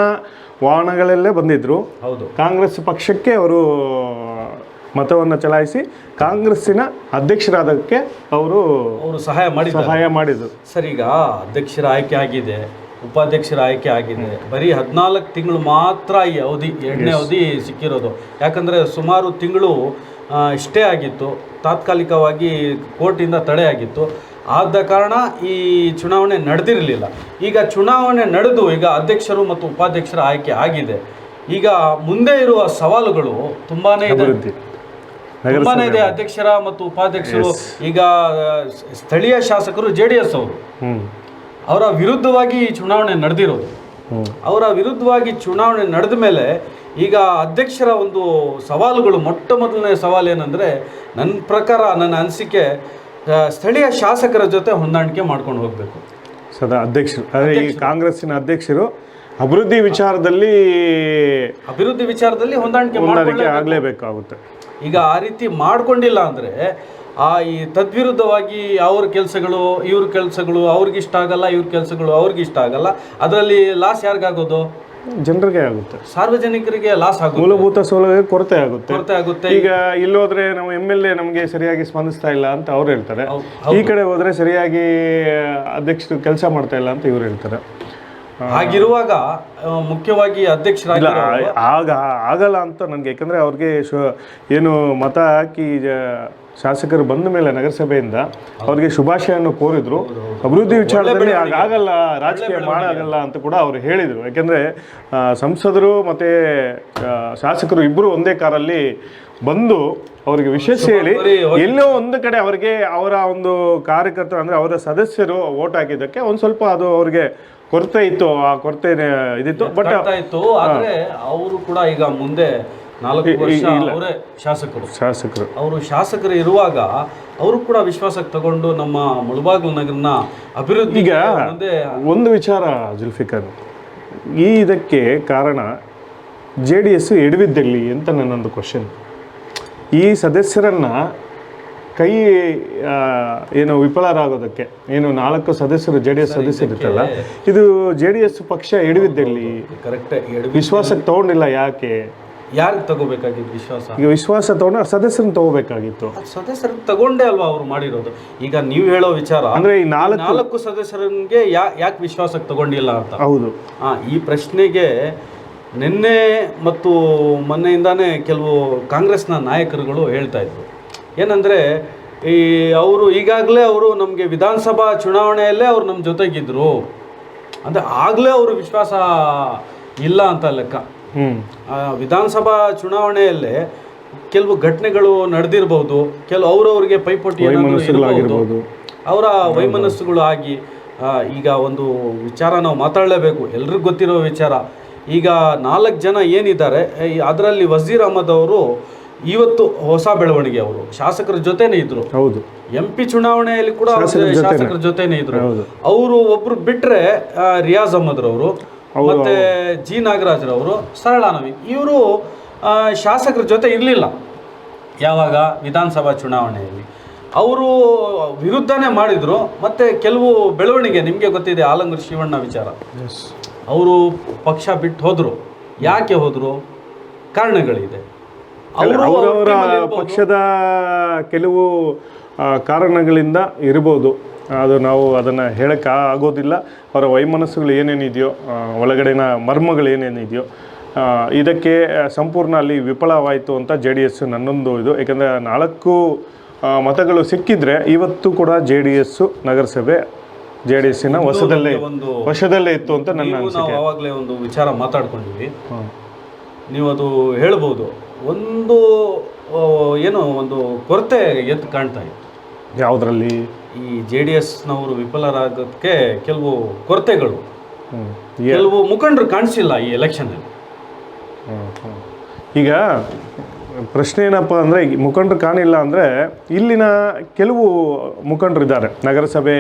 ವಾಹನಗಳಲ್ಲೇ ಬಂದಿದ್ರು. ಹೌದು. ಕಾಂಗ್ರೆಸ್ ಪಕ್ಷಕ್ಕೆ ಅವರು ಮತವನ್ನು ಚಲಾಯಿಸಿ ಕಾಂಗ್ರೆಸ್ಸಿನ ಅಧ್ಯಕ್ಷರಾದಕ್ಕೆ ಅವರು ಅವರು ಸಹಾಯ ಮಾಡಿ ಸಹಾಯ ಮಾಡಿದರು. ಸರ್ ಈಗ ಅಧ್ಯಕ್ಷರ ಆಯ್ಕೆ ಆಗಿದೆ ಉಪಾಧ್ಯಕ್ಷರ ಆಯ್ಕೆ ಆಗಿದೆ. ಬರೀ ಹದಿನಾಲ್ಕು ತಿಂಗಳು ಮಾತ್ರ ಈ ಅವಧಿ ಎರಡನೇ ಅವಧಿ ಸಿಕ್ಕಿರೋದು. ಯಾಕಂದರೆ ಸುಮಾರು ತಿಂಗಳು ಇಷ್ಟೇ ಆಗಿತ್ತು. ತಾತ್ಕಾಲಿಕವಾಗಿ ಕೋರ್ಟಿಂದ ತಡೆ ಆಗಿತ್ತು. ಆದ ಕಾರಣ ಈ ಚುನಾವಣೆ ನಡೆದಿರಲಿಲ್ಲ. ಈಗ ಚುನಾವಣೆ ನಡೆದು ಈಗ ಅಧ್ಯಕ್ಷರು ಮತ್ತು ಉಪಾಧ್ಯಕ್ಷರ ಆಯ್ಕೆ ಆಗಿದೆ. ಈಗ ಮುಂದೆ ಇರುವ ಸವಾಲುಗಳು ತುಂಬಾ ಇದೆ. ತುಂಬಾನೇ ಇದೆ ಅಧ್ಯಕ್ಷರ ಮತ್ತು ಉಪಾಧ್ಯಕ್ಷರು ಈಗ ಸ್ಥಳೀಯ ಶಾಸಕರು ಜೆ ಡಿ ಎಸ್ ಅವರು ಅವರ ವಿರುದ್ಧವಾಗಿ ಈ ಚುನಾವಣೆ ನಡೆದಿರೋದು. ಅವರ ವಿರುದ್ಧವಾಗಿ ಚುನಾವಣೆ ನಡೆದ ಮೇಲೆ ಈಗ ಅಧ್ಯಕ್ಷರ ಒಂದು ಸವಾಲುಗಳು ಮೊಟ್ಟ ಮೊದಲನೇ ಸವಾಲು ಏನಂದರೆ ನನ್ನ ಪ್ರಕಾರ ನನ್ನ ಅನಿಸಿಕೆ ಸ್ಥಳೀಯ ಶಾಸಕರ ಜೊತೆ ಹೊಂದಾಣಿಕೆ ಮಾಡ್ಕೊಂಡು ಹೋಗಬೇಕು. ಸದಾ ಅಧ್ಯಕ್ಷರು ಆದರೆ ಈ ಕಾಂಗ್ರೆಸ್ಸಿನ ಅಧ್ಯಕ್ಷರು ಅಭಿವೃದ್ಧಿ ವಿಚಾರದಲ್ಲಿ ಅಭಿವೃದ್ಧಿ ವಿಚಾರದಲ್ಲಿ ಹೊಂದಾಣಿಕೆ ಹೊಂದಾಣಿಕೆ. ಆಗಲೇಬೇಕಾಗುತ್ತೆ. ಈಗ ಆ ರೀತಿ ಮಾಡಿಕೊಂಡಿಲ್ಲ ಅಂದರೆ ಆ ಈ ತದ್ವಿರುದ್ಧವಾಗಿ ಅವ್ರ ಕೆಲಸಗಳು ಇವ್ರ ಕೆಲಸಗಳು ಅವ್ರಿಗಿಷ್ಟ ಆಗಲ್ಲ ಇವ್ರ ಕೆಲಸಗಳು ಅವ್ರಿಗಿಷ್ಟ ಆಗಲ್ಲ ಅದರಲ್ಲಿ ಲಾಸ್ ಯಾರಿಗಾಗೋದು? ಜನರಿಗೆ ಆಗುತ್ತೆ. ಸಾರ್ವಜನಿಕರಿಗೆ ಲಾಸ್ ಆಗುತ್ತೆ. ಮೂಲಭೂತ ಸೌಲಭ್ಯ ಕೊರತೆ ಆಗುತ್ತೆ. ಕೊರತೆ ಆಗುತ್ತೆ. ಈಗ ಇಲ್ಲೋದ್ರೆ ನಮ್ಮ ಎಂ ಎಲ್ ಎ ನಮಗೆ ಸರಿಯಾಗಿ ಸ್ಪಂದಿಸ್ತಾ ಇಲ್ಲ ಅಂತ ಅವ್ರು ಹೇಳ್ತಾರೆ. ಈ ಕಡೆ ಹೋದ್ರೆ ಸರಿಯಾಗಿ ಅಧ್ಯಕ್ಷರು ಕೆಲಸ ಮಾಡ್ತಾ ಇಲ್ಲ ಅಂತ ಇವ್ರು ಹೇಳ್ತಾರೆ. ಹಾಗಿರುವಾಗ ಮುಖ್ಯವಾಗಿ ಇಲ್ಲ ಅಧ್ಯಕ್ಷರಾಗಿ ಆಗ ಆಗಲ್ಲ ಅಂತ ನನಗೆ ಯಾಕಂದ್ರೆ ಅವ್ರಿಗೆ ಏನು ಮತ ಹಾಕಿ ಶಾಸಕರು ಬಂದ ಮೇಲೆ ನಗರಸಭೆಯಿಂದ ಅವ್ರಿಗೆ ಶುಭಾಶಯವನ್ನು ಕೋರಿದ್ರು. ಅಭಿವೃದ್ಧಿ ವಿಚಾರದಲ್ಲಿ ಆಗ ಆಗಲ್ಲ ರಾಜಕೀಯ ಮಾಡಾಗಲ್ಲ ಅಂತ ಕೂಡ ಅವರು ಹೇಳಿದರು. ಯಾಕೆಂದರೆ ಸಂಸದರು ಮತ್ತು ಶಾಸಕರು ಇಬ್ಬರು ಒಂದೇ ಕಾರಲ್ಲಿ ಬಂದು ಅವರಿಗೆ ವಿಶೇಷ ಹೇಳಿ ಎಲ್ಲೋ ಒಂದು ಕಡೆ ಅವರಿಗೆ ಅವರ ಒಂದು ಕಾರ್ಯಕರ್ತರು ಅಂದರೆ ಅವರ ಸದಸ್ಯರು ಓಟ್ ಹಾಕಿದ್ದಕ್ಕೆ ಒಂದು ಸ್ವಲ್ಪ ಅದು ಅವರಿಗೆ ಕೊರತೆ ಇತ್ತು ಆ ಕೊರತೆ ಇದಿತ್ತು ಬಟ್ ಇತ್ತು ಆದ್ರೆ ಅವರು ಕೂಡ ಈಗ ಮುಂದೆ ನಾಲ್ಕು ವರ್ಷ ಅವರೇ ಶಾಸಕರು. ಶಾಸಕರು. ಅವರು ಶಾಸಕರು ಇರುವಾಗ ಅವರು ಕೂಡ ವಿಶ್ವಾಸಕ್ಕೆ ತಗೊಂಡು ನಮ್ಮ ಮುಳಬಾಗಿಲು ನಗರನ ಅಭಿವೃದ್ಧಿ ಈಗ ಒಂದು ವಿಚಾರ ಜುಲ್ಫಿಕರ್ ಈ ಇದಕ್ಕೆ ಕಾರಣ ಜೆ ಡಿ ಎಸ್ ಎಡವಿದ್ದಲ್ಲಿ ಅಂತ ನನ್ನೊಂದು ಕ್ವಶನ್ ಈ ಸದಸ್ಯರನ್ನ ಕೈ ಏನು ವಿಫಲರಾಗೋದಕ್ಕೆ. ಏನು ನಾಲ್ಕು ಸದಸ್ಯರು ಜೆ ಡಿ ಎಸ್ ಸದಸ್ಯರು ಇರ್ತಲ್ಲ ಇದು ಜೆ ಡಿ ಎಸ್ ಪಕ್ಷ ಎಡವಿದ್ದಲ್ಲಿ ಕರೆಕ್ಟ್ ವಿಶ್ವಾಸಕ್ಕೆ ತಗೊಂಡಿಲ್ಲ ಯಾಕೆ? ಯಾರಿಗೆ ತಗೋಬೇಕಾಗಿತ್ತು ವಿಶ್ವಾಸ? ಈಗ ವಿಶ್ವಾಸ ತಗೊಂಡು ಸದಸ್ಯರನ್ನ ತಗೋಬೇಕಾಗಿತ್ತು. ಸದಸ್ಯರು ತಗೊಂಡೇ ಅಲ್ವಾ ಅವ್ರು ಮಾಡಿರೋದು? ಈಗ ನೀವು ಹೇಳೋ ವಿಚಾರ ಅಂದ್ರೆ ಈ ನಾಲ್ಕು ನಾಲ್ಕು ಸದಸ್ಯರಿಗೆ ಯಾ ಯಾಕೆ ವಿಶ್ವಾಸಕ್ಕೆ ತಗೊಂಡಿಲ್ಲ ಅಂತ? ಹೌದು. ಆ, ಈ ಪ್ರಶ್ನೆಗೆ ನಿನ್ನೆ ಮತ್ತು ಮೊನ್ನೆಯಿಂದಾನೇ ಕೆಲವು ಕಾಂಗ್ರೆಸ್ನ ನಾಯಕರುಗಳು ಹೇಳ್ತಾ ಇದ್ರು. ಏನಂದರೆ ಈ ಅವರು ಈಗಾಗಲೇ ಅವರು ನಮಗೆ ವಿಧಾನಸಭಾ ಚುನಾವಣೆಯಲ್ಲೇ ಅವರು ನಮ್ಮ ಜೊತೆಗಿದ್ದರು ಅಂದರೆ ಆಗಲೇ ಅವರು ವಿಶ್ವಾಸ ಇಲ್ಲ ಅಂತ ಲೆಕ್ಕ. ವಿಧಾನಸಭಾ ಚುನಾವಣೆಯಲ್ಲೇ ಕೆಲವು ಘಟನೆಗಳು ನಡೆದಿರಬಹುದು ಕೆಲವು ಅವರವರಿಗೆ ಪೈಪೋಟಿ. ಅವರ ವೈಮನಸ್ಸುಗಳು ಆಗಿ ಈಗ ಒಂದು ವಿಚಾರ ನಾವು ಮಾತಾಡಲೇಬೇಕು ಎಲ್ರಿಗೂ ಗೊತ್ತಿರೋ ವಿಚಾರ. ಈಗ ನಾಲ್ಕು ಜನ ಏನಿದ್ದಾರೆ ಅದರಲ್ಲಿ ವಜೀರ್ ಅಹಮದ್ ಅವರು ಇವತ್ತು ಹೊಸ ಬೆಳವಣಿಗೆ ಅವರು. ಶಾಸಕರ ಜೊತೆನೇ ಇದ್ರು. ಹೌದು. ಎಂ ಪಿ ಚುನಾವಣೆಯಲ್ಲಿ ಕೂಡ ಶಾಸಕರ ಜೊತೆನೇ. ಇದ್ರು. ಅವರು ಒಬ್ರು ಬಿಟ್ರೆ ರಿಯಾಜ್ ಅಹಮದ್ ರವರು ಮತ್ತೆ ಜಿ ನಾಗರಾಜ್ ರವರು ಸರಳಾ ನವೀನ್ ಇವರು ಶಾಸಕರ ಜೊತೆ ಇರಲಿಲ್ಲ. ಯಾವಾಗ? ವಿಧಾನಸಭಾ ಚುನಾವಣೆಯಲ್ಲಿ. ಅವರು ವಿರುದ್ಧನೇ ಮಾಡಿದ್ರು. ಮತ್ತೆ ಕೆಲವು ಬೆಳವಣಿಗೆ ನಿಮಗೆ ಗೊತ್ತಿದೆ ಆಲಂಗರ್ ಶಿವಣ್ಣ ವಿಚಾರ. ಅವರು ಪಕ್ಷ ಬಿಟ್ಟು ಹೋದ್ರು. ಯಾಕೆ ಹೋದ್ರು? ಕಾರಣಗಳಿದೆ. ಅವರವರ ಪಕ್ಷದ ಕೆಲವು ಕಾರಣಗಳಿಂದ ಇರ್ಬೋದು. ಅದು ನಾವು ಅದನ್ನು ಹೇಳಕ್ಕೆ ಆಗೋದಿಲ್ಲ. ಅವರ ವೈಮನಸ್ಸುಗಳು ಏನೇನಿದೆಯೋ ಒಳಗಡೆನ ಮರ್ಮಗಳು ಏನೇನಿದೆಯೋ ಇದಕ್ಕೆ ಸಂಪೂರ್ಣ ಅಲ್ಲಿ ವಿಫಲವಾಯಿತು ಅಂತ ಜೆ ಡಿ ಎಸ್ ನನ್ನೊಂದು ಇದು. ಯಾಕಂದರೆ ನಾಲ್ಕು ಮತಗಳು ಸಿಕ್ಕಿದ್ರೆ ಇವತ್ತು ಕೂಡ ಜೆ ಡಿ ಎಸ್ಸು ನಗರಸಭೆ ಜೆ ಡಿ ಎಸ್ಸಿನ ವಶದಲ್ಲೇ ಒಂದು ವಶದಲ್ಲೇ ಇತ್ತು ಅಂತ ನನ್ನ ಆವಾಗಲೇ ಒಂದು ವಿಚಾರ ಮಾತಾಡ್ಕೊಂಡ್ವಿ. ನೀವು ಅದು ಹೇಳ್ಬೋದು. ಒಂದು ಏನು ಒಂದು ಕೊರತೆ ಎದ್ದು ಕಾಣ್ತಾ ಇತ್ತು. ಯಾವುದರಲ್ಲಿ? ಈ ಜೆ ಡಿ ಎಸ್ನವರು ವಿಫಲರಾಗೋದಕ್ಕೆ ಕೆಲವು ಕೊರತೆಗಳು. ಕೆಲವು ಮುಖಂಡರು ಕಾಣಿಸಿಲ್ಲ ಈ ಎಲೆಕ್ಷನಲ್ಲಿ. ಈಗ ಪ್ರಶ್ನೆ ಏನಪ್ಪ ಅಂದರೆ ಮುಖಂಡರು ಕಾಣಿಲ್ಲ ಅಂದರೆ ಇಲ್ಲಿನ ಕೆಲವು ಮುಖಂಡರು ಇದ್ದಾರೆ ನಗರಸಭೆ